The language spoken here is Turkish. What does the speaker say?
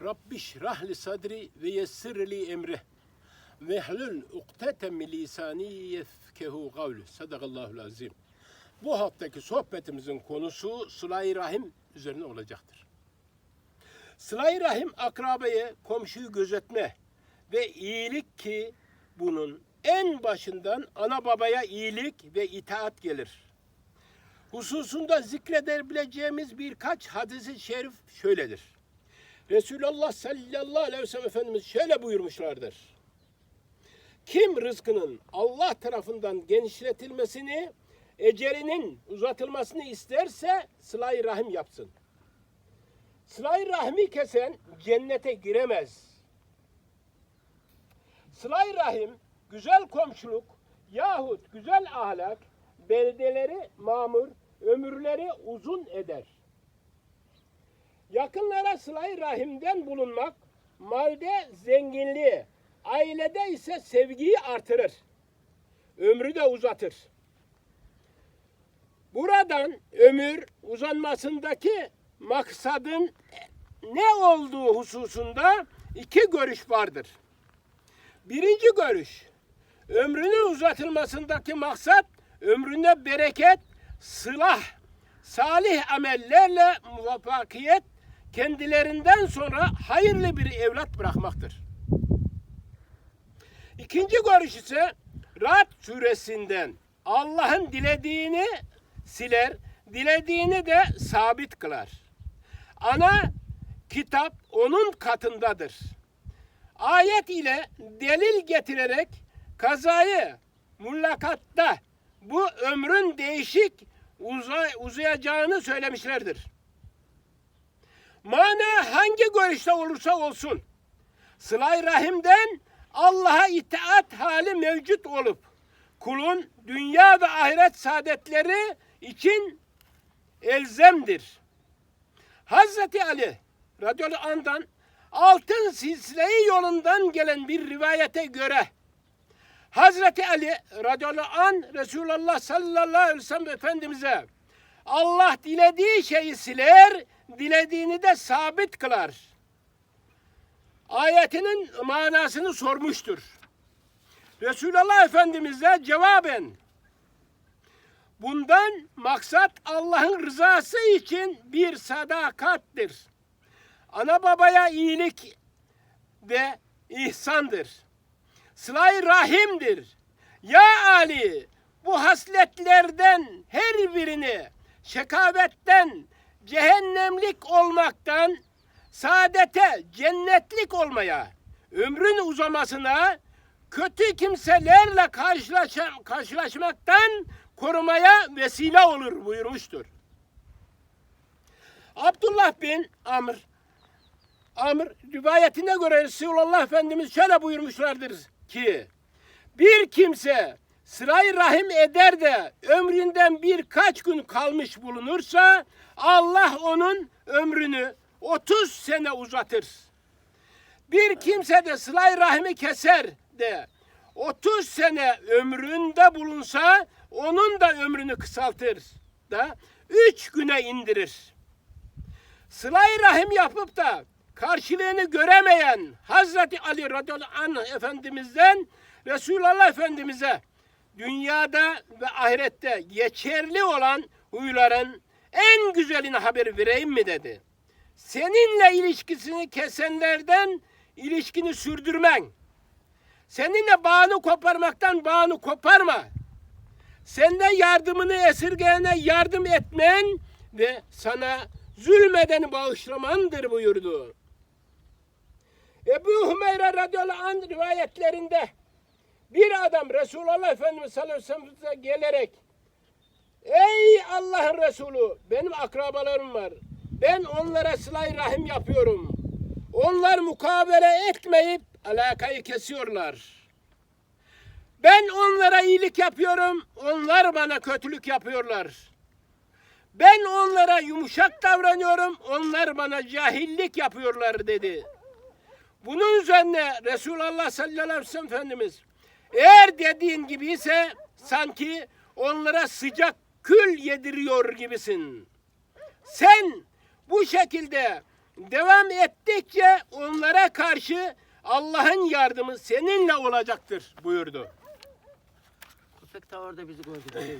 Rabbiş rahli sadri ve yessirli emri ve hlul ukteten min lisani yefkehu kavlu. Sadakallahu azim. Bu haftaki sohbetimizin konusu sıla-i rahim üzerine olacaktır. Sıla-i rahim akrabayı, komşuyu gözetme ve iyilik ki bunun en başından ana babaya iyilik ve itaat gelir. Hususunda zikredebileceğimiz birkaç hadisi şerif şöyledir. Resulullah sallallahu aleyhi ve sellem Efendimiz şöyle buyurmuşlardır. Kim rızkının Allah tarafından genişletilmesini, ecelinin uzatılmasını isterse sıla-i rahim yapsın. Sıla-i rahmi kesen cennete giremez. Sıla-i rahim, güzel komşuluk yahut güzel ahlak beldeleri mamur, ömürleri uzun eder. Yakınlara sıla-i rahimden bulunmak malde zenginliği, ailede ise sevgiyi artırır. Ömrü de uzatır. Buradan ömür uzanmasındaki maksadın ne olduğu hususunda iki görüş vardır. Birinci görüş, ömrünün uzatılmasındaki maksat ömründe bereket, sılah, salih amellerle muvaffakiyet kendilerinden sonra hayırlı bir evlat bırakmaktır. İkinci görüş ise Rad suresinden Allah'ın dilediğini siler, dilediğini de sabit kılar. Ana kitap onun katındadır. Ayet ile delil getirerek kazayı mullakatta bu ömrün değişik uzay, uzayacağını söylemişlerdir. Mana hangi görüşte olursa olsun sıla rahimden Allah'a itaat hali mevcut olup kulun dünya ve ahiret saadetleri için elzemdir. Hazreti Ali radıyallahu anh'dan altın silsileyi yolundan gelen bir rivayete göre Hazreti Ali radıyallahu an Resulullah sallallahu aleyhi ve sellem Efendimiz'e Allah dilediği şeyi siler, dilediğini de sabit kılar. Ayetinin manasını sormuştur. Resulullah Efendimiz de cevaben bundan maksat Allah'ın rızası için bir sadakattir. Ana babaya iyilik ve ihsandır. Sıla-i rahimdir. Ya Ali bu hasletlerden her birini şekavetten, cehennemlik olmaktan saadete, cennetlik olmaya, ömrün uzamasına, kötü kimselerle karşılaşam, karşılaşmaktan korumaya vesile olur buyurmuştur. Abdullah bin Amr Amr rivayetine göre Resulullah Efendimiz şöyle buyurmuşlardır ki bir kimse sırayı rahim eder de ömründen birkaç gün kalmış bulunursa Allah onun ömrünü 30 sene uzatır. Bir kimse de sılay rahimi keser de 30 sene ömründe bulunsa onun da ömrünü kısaltır da 3 güne indirir. Sıla-i rahim yapıp da karşılığını göremeyen Hazreti Ali radıyallahu anh Efendimiz'den Resulullah Efendimiz'e dünyada ve ahirette geçerli olan huyların en güzelini haber vereyim mi dedi. Seninle ilişkisini kesenlerden ilişkini sürdürmen. Seninle bağını koparmaktan bağını koparma. Sende yardımını esirgeyene yardım etmen ve sana zulmeden bağışlamandır buyurdu. Ebu Hümeyre radıyallahu anh rivayetlerinde bir adam Resulullah Efendimiz sallallahu aleyhi ve sellem'e gelerek Ey Allah'ın Resulü benim akrabalarım var. Ben onlara sıla rahim yapıyorum. Onlar mukabele etmeyip alakayı kesiyorlar. Ben onlara iyilik yapıyorum. Onlar bana kötülük yapıyorlar. Ben onlara yumuşak davranıyorum. Onlar bana cahillik yapıyorlar dedi. Bunun üzerine Resulullah sallallahu aleyhi ve sellem Efendimiz eğer dediğin gibi ise sanki onlara sıcak kül yediriyor gibisin. Sen bu şekilde devam ettikçe Onlara karşı Allah'ın yardımı seninle olacaktır buyurdu. Köpek orada bizi gördü.